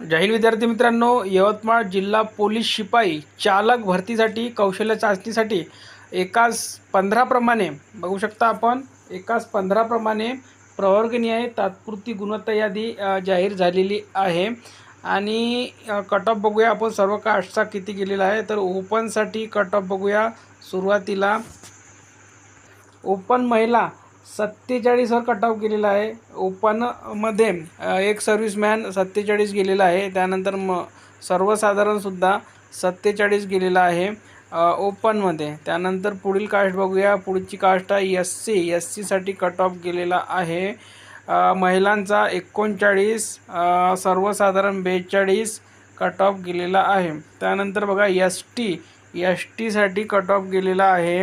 जाहीर विद्यार्थी मित्रांनो यवतमाळ जिल्हा पोलीस शिपाई चालक भरतीसाठी कौशल्य चाचणीसाठी एकाच पंधराप्रमाणे बघू शकता आपण एकाच पंधराप्रमाणे प्रवर्गनीय तात्पुरती गुणवत्ता यादी जाहीर झालेली आहे. आणि कट ऑफ बघूया आपण सर्व कास्टचा किती गेलेला आहे. तर ओपनसाठी कट ऑफ बघूया सुरुवातीला. ओपन महिला सत्तेचाळीसवर कट ऑफ गेलेला आहे ओपनमध्ये एक सर्व्हिसमॅन सत्तेचाळीस गेलेला आहे. त्यानंतर म सर्वसाधारणसुद्धा सत्तेचाळीस गेलेला आहे ओपनमध्ये त्यानंतर पुढील कास्ट बघूया. पुढची कास्ट आहे एस सी एस सीसाठी कट ऑफ गेलेला आहे. महिलांचा एकोणचाळीस सर्वसाधारण बेचाळीस कट ऑफ गेलेला आहे. त्यानंतर बघा एस टी एस टीसाठी कट ऑफ गेलेला आहे.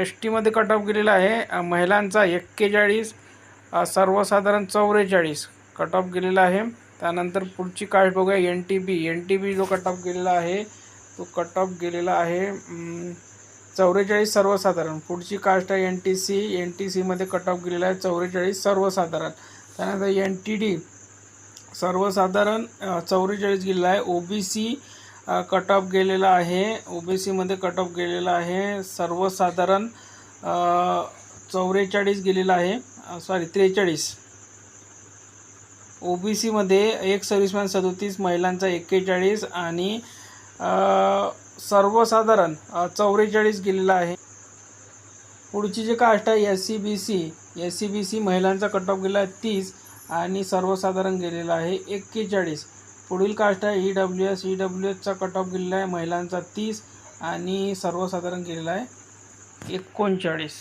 एस टीमध्ये कट ऑफ गेलेला आहे. महिलांचा एक्केचाळीस सर्वसाधारण चौवेचाळीस कट ऑफ गेलेला आहे. त्यानंतर पुढची कास्ट बघूया N T B N T B जो कट ऑफ गेलेला आहे तो कट ऑफ गेलेला आहे चौवेचाळीस सर्वसाधारण. पुढची कास्ट आहे N T C N T सीमध्ये कट ऑफ गेलेला आहे चौवेचाळीस सर्वसाधारण. त्यानंतर एन टी डी सर्वसाधारण चौवेचाळीस गेलेला आहे. O B C cut off गेलेला आहे. ओ बी सीमध्ये कट ऑफ गेलेला आहे. सर्वसाधारण चौवेचाळीस गेलेला आहे. सॉरी त्रेचाळीस. ओ बी सीमध्ये एक सर्व्हिसमॅन सदोतीस महिलांचा एक्केचाळीस आणि सर्वसाधारण चौवेचाळीस गेलेला आहे. पुढची जे कास्ट आहे S C B C S C B C महिलांचा कट ऑफ गेला आहे तीस आणि सर्वसाधारण गेलेला आहे एक्केचाळीस. पुढील कास्ट आहे E W S E W एसचा cut off गेलेला आहे. महिलांचा तीस आणि सर्वसाधारण गेलेला आहे एकोणचाळीस.